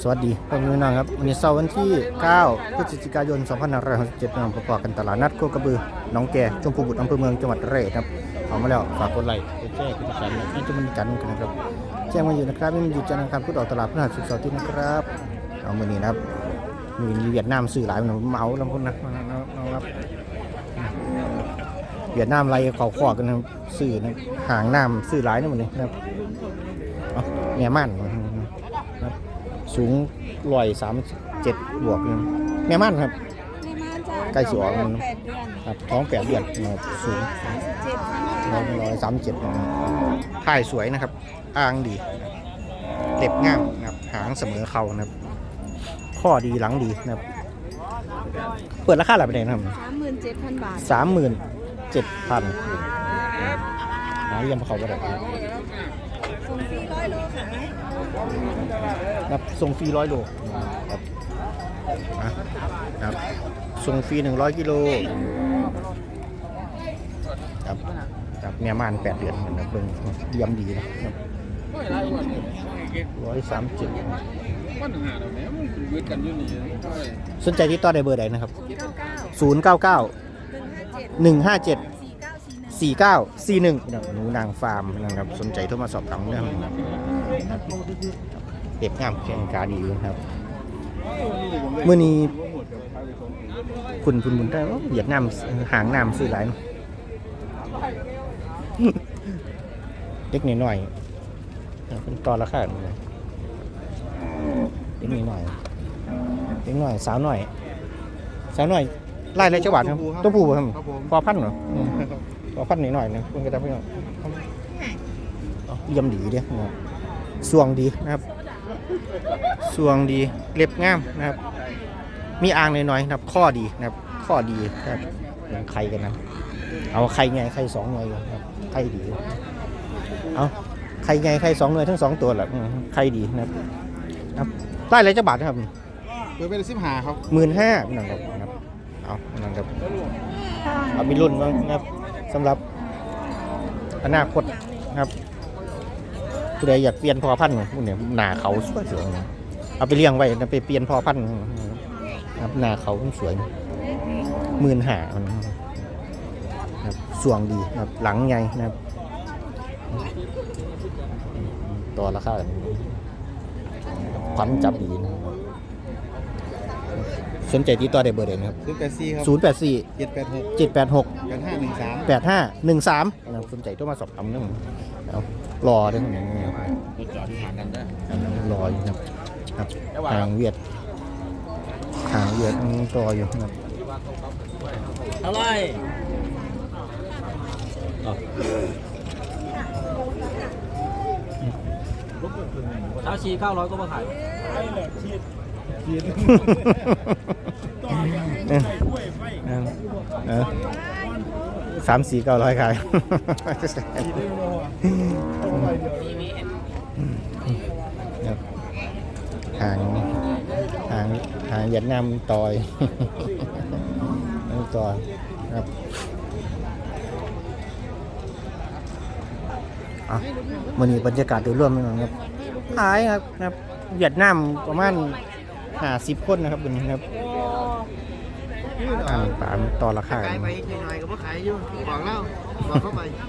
สวัสดีพ่อแม่น้องครับวันนี้เสาร์วันที่ 9 พฤศจิกายน 2567นประกอบกันตลาดนัดโคกระบือหนองแก่ชมพูบุตรอำเภอเมืองจังหวัดระยองครับเอามาแล้วฝากกดไลค์กดแชร์กดติดตามให้จะมันจันกันนะครับแจ้งมาอยู่นะครับนี่มันอยู่จันทร์นะครับพุธออกตลาดพฤหัสศุกร์เสาร์ที่นะครับเอามือนี้นะครับมีเวียดนามซื้อหลายมันเมาลำพุ่นนะน้องครับเวียดนามไรเขาขอกันซื้อนะหางน้ำซื้อหลายนะมันนี้นะครับเอาแง่ม่น สูงร้อยสามเจ็ดบวกนึงแม่ม่านครับไม่มาจ้ะใกล้สิออกแล้วแปเนอะดเดือนครับท้องแปดเดือนนะครับสูงสามสิบเจ็ดร้อยร้อยสามเจ็ดถ่ายสวยนะครับอ้างดีเล็บง่ามนะครับหางเสมอเข่านะครับ ข้อดีหลังดีนะครับ เปิดราคาอะไรไปไหนนะครับ สามหมื่นเจ็ดพันบาท สามหมื่นเจ็ดพันหาเยี่ยมเขาไปได้ครับ ส่งฟรีร้อยโลขายรับส่งฟรีร้อยโลครับอะครับส่งฟรีหนึ่งร้อยกิโลครับครับแม่ม่านแปดเดือนเหมือนนะเบิ่งเยี่ยมดีนะครับร้อยสามเจ็ดสนใจที่ต่อได้เบอร์ใดนะครับศูนย์เก้าเก้าหนึ่งห้าเจ็ด 1 5 7สี่เก้าสี่หนึ่ง4 9 4 1หนูนางฟาร์มนะครับสนใจโทรมาสอบถามเรื่องนะครับเด็บงามแข่งขาดีอยู่นะครับเมื่อนี้คุณคุณบุญได้ว่าเวียดนามหางน้ำซื้อหลายเนอะเล็กหน่อยๆเป็นตอนราคาเลยเล็กหน่อยๆเล็กหน่อย สาวหน่อย สาวหน่อยไล่เลยจังหวัดครับ ตัวผู้บ่ครับครับผมพอพันธุ์เหรอ อืมพอพันธุ์นิดหน่อยนะคุณกระดับพี่น้องเอาเยี่ยมดีเด้นะครับสวงดีนะครับสวงดีเล็บงามนะครับ มีอ่างน้อยๆนะครับ ข้อดีนะครับ ข้อดีนะครับเหมือนไข่กันนะเอาไข่ไงไข่สองหน่วยอยู่นะครับไข่ดีเอาไข่ไงไข่สองหน่วยทั้งสองตัวแหละอืมไข่ดีนะครับครับไล่เลยจังบาทนะครับเปิดเป็นสิบหาครับหมื่นห้าพี่น้องครับนะครับเอาพี่น้องครับเอามีรุ่นบ้างนะครับ สำหรับอนาคตนะครับผู้ใดอยากเปลี่ยนพอพันธุ์พวกเนี่ยหนาเขาสวยสวยเอาไปเลี้ยงไว้นะไปเปลี่ยนพอพันธุ์นะครับหนาเขาสวยหมื่นหามันครับสวงดีครับหลังใหญ่นะครับตัวราคาขวัญจับดีนะครับ สนใจติดต่อได้เบอร์ใดนะครับศูนย์แปดสี่ครับ0 8 4 เจ็ดแปดหก7 8 6 แปดห้าหนึ่งสาม 8 5 1 3นะครับสนใจโทรมาสอบถามเรื่องเอารอได้ไหมรถจอดที่ห่างกันได้รออยู่ครับครับทางเวียดทางเวียดอืมรออยู่ครับเท่าไหรเช้าชีเก้าร้อยก็มาขายเออเออเออ สามสี่เก้าร้อยขายหางหางหางเวียดนามตอยตอยครับวันนี้บรรยากาศโดยรวมเป็นไงครับหายครับครับเวียดนามประมาณ ห้าสิบคนนะครับวันนี้ครับอ่านปามต่อราคาไกลกันไปหน่อยๆก็บ่ขายอยู่บอกแล้วบอกเข้าไปครั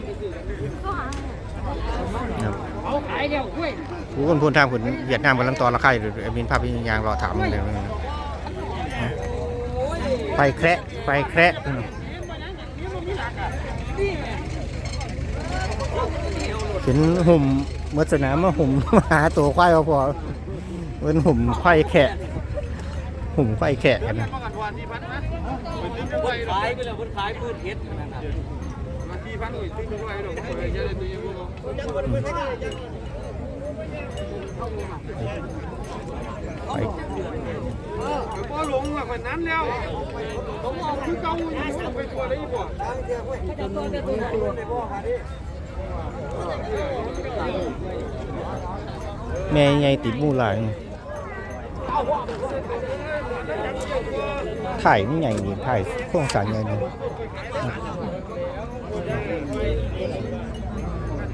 บผู้คนพูดทางคนเวียดนามกำลังต่อราคาอยู่เอ็มินภาพพิยางรอถามเลยนะไปแคระไปแคระเห็นหุ่มเมื่อสนามมาหุ่มหาตัวควายเอาพอเป็นหุ่มควายแขะ หุ่มควายแขะกันนะคนขายไปแล้วคนขายพืชเห็ดนั่นน่ะมาที่พันอุ้ยที่ไม่ไหวหรอกเปิดเยอะเลยตัวยังบ่ไปบ่หลงว่าคนนั้นแล้วผมมองคือเก่าอยู่ไปกลัวได้บ่แม่ใหญ่ติดหมูหลาย ถ่ายนี่ใหญ่นี่ถ่ายโครงสร้งใหญ่นี่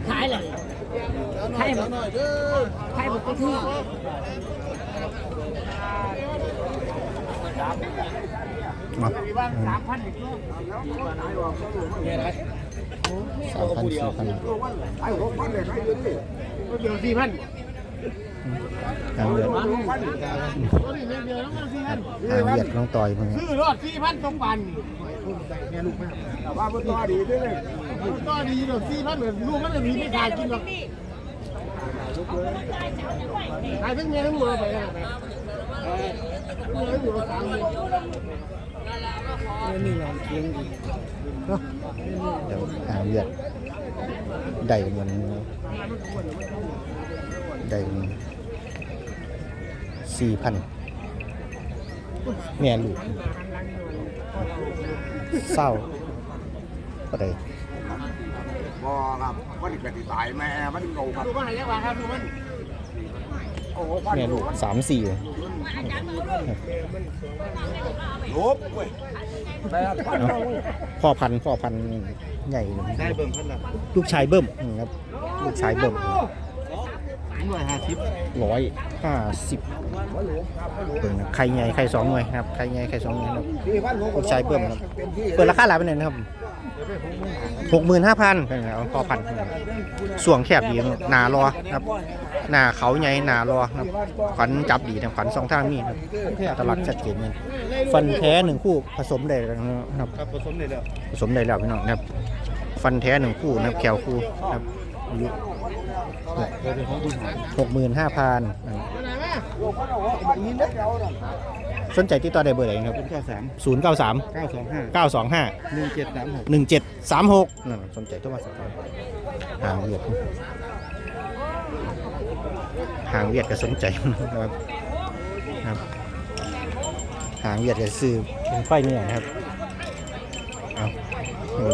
ขายเลยขายหมดขายหมดก็ที่มาสามพันสี่พันไอ้หกพันเลยใครยืนดิเดียวสี่พัน หางเวียดตัวนี้เดือดียวต้องสี่พันหางเวียดน้องต่อยพวกนี้ซื้อรอดสี่พันตรงปันแต่ว่ามันต่อดีด้วยเลยต่อดีเดี๋ยวสี่พันเหมือนลูกมันจะมีไม่ขายกินหรอกขายทั้งเมียทั้งเมือไปนะเมียอยู่สามเดือนนี่เราเก่งดีเดี๋ยวหางเวียด ได้เหมือนได้สี่พันแม่ลูกเศร้าก็ได้บ่ครับมันก็สิตายแม่มันโง่ครับดูมันหายากว่าครับดูมันโอ้โหพันแม่ลูกสามสี่ลบเว้ยเนาะพ่อพันธุ์พ่อพันธุ์ ใหญ่เลยได้เบิ่งพันละลูกชายเบิ้มอืมครับ ลูกชายเบิ้ม หน่วยห้าสิบร้อยห้าสิบเบิ่งนะไข่ใหญ่ไข่สองหน่วยครับไข่ใหญ่ไข่สองหน่วยครับสี่พันหกลูกชายเบิ้มครับเปิดราคาหลายไปหน่อยนะครับหกหมื่นห้าพันเป็นไงเอาพ่อพันธุ์ส่วงแคบดีครับหนารอครับ หนาเขาใหญ่หนารอครับขวัญจับดีนะขวัญสองทางนี่ครับอัตลักษณ์ชัดเจนเลยฟันแท้หนึ่งคู่ผสมได้แล้วนะครับครับผสมได้แล้วผสมได้แล้วพี่น้องนะครับ ฟันแท้หนึ่งคู่นะครับแขวคู่นะครับ อายุหกหมื่นห้าพันสนใจติดต่อได้เบอร์ไหนครับเก้าสามศูนย์เก้าสามเก้าสองห้าเก้าสองห้าหนึ่งเจ็ดสามหกหนึ่งเจ็ดสามหกนั่นสนใจโทรมาสอบถามหางเวียดหางเวียดก็สนใจนะครับครับหางเวียดก็ซื้อเป็นไฟเนื้อนะครับเอา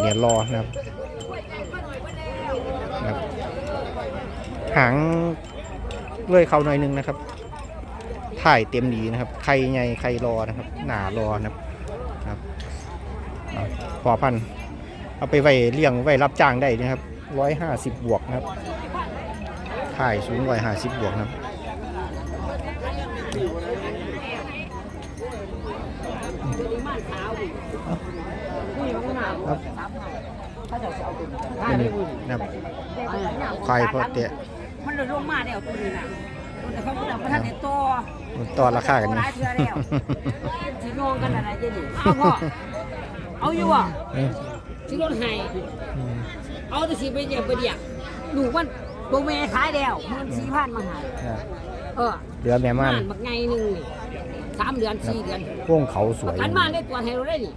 เดี๋ยวรอนะครับ นะครับหางเลื่อยเขาหน่อยนึงนะครับ ถ่ายเต็มดีนะครับ ใครใหญ่ใครรอนะครับ หนารอนะครับครับเอพอพัน เอาไปไว้เลี้ยงไว้รับจ้างได้นะครับร้อยห้าสิบบวกนะครับ ถ่ายสูงร้อยห้าสิบบวกนะครับอันนี้นะครับ ควายพอเตะมันเลยลงมาแล้วตัวนี้น่ะแต่เขาบอกว่าท่านเนี่ยตัวต่อราคากันหนี่ลายเทื่อแล้วสิโยงกันอะไรเจนี่เอาพ่อเอาอยู่อะเอ้ยสิรถให้อืมเอาแต่สิไปเดียวไปเดียวหนูมันตัวแม่ขายแล้วมันสี่พันมาหาอะเออเดือแม่ม่านบักไงหนึ่งนี่สามเดือนสี่เดือนพวงเขาสปวระยกันมาได้ตัวให้เราได้นี่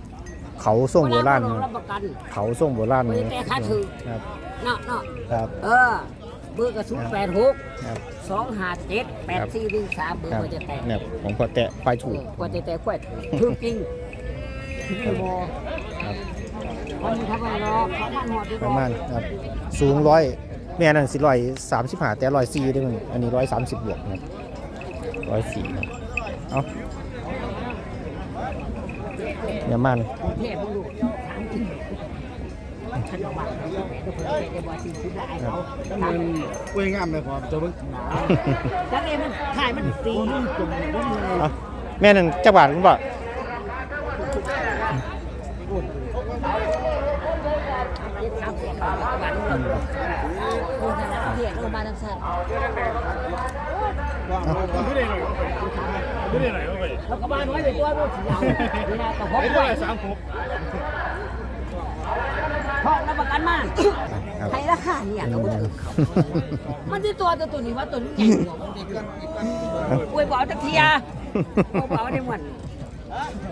เขาส่งโบราณเวลรับประกันเขาส่งโบราณไม่ได้แต่ค่าถือครับ เนาะเนาะครับเออเบอร์กระสุนแปดหกครับสองห้าเจ็ดแปดสี่หนึ่งสามเบอร์ครับมันจะแตกเนี่ยผมพอแตะควายถูกกว่าจะแตกแควดถูกจริงครับมันทำอะไรหรอกเขามันหอดดีกประว่ามาณครับสูงร้อยแม่นั่นสิร้อยสามสิบห้าแต่ร้อยสี่ได้มั้งอันนี้ร้อยสามสิบบวกนะครับร้อยสี่ครับเอาเนี่ยมัน ฉันบอกว่าแต่จะบอกจริงคือได้เขามันกล้วยงามเลยพอจะเบิ่งจังเอมันถ่ายมันสีแม่นั่นจักบาทคุณบ่เจ็ดสาบาทวันคนธนาเทียรงพยาบาลทั้งสั้นไม่ได้หน่อยไม่ได้หน่อยก็ไปแล้วก็บ้านน้อยไปตัวรถสีดำนี่นะแต่พบไอ้ไปตัวสามหก ทองรับประกันมาครับ ใครราคาเนี่ยก็บ่ถึงเขามันที่ตัวตัวตัวนี้ว่าตัวนี้ใหญ่กว่าป่วยเบาตะเทียเบาได้หมด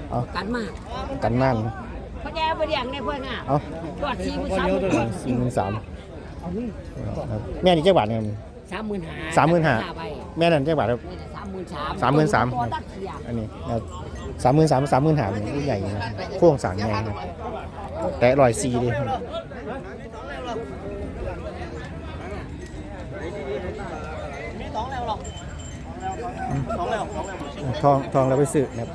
เอากันมากกันนั่นเพราะแย่ไปเรียงในเพื่อนอะเอาตัวทีมือสามหมื่นสี่หมื่นสามครับแม่นี่จักบาทเนี่ย สามหมื่นห้าสามหมื่นห้า ใบแม่นั่นจักบาทครับสามหมื่นสามสามหมื่นสาม ตัวตัดเทียอันนี้สามหมื่นสามสามหมื่นหาผู้ใหญ่นะโค้งสางใหญ่นะ แต่ลอยซีดิทองทองเราไปซื้อนะครับ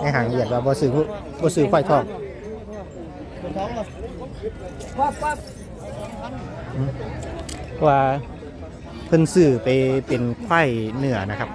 ในห่างเหยียดว่าบ่ซื้อผู้บ่ซื้อควายทองว่าว่าว่าเพิ่นซื้อไปเป็นควายเนื้อนะครับ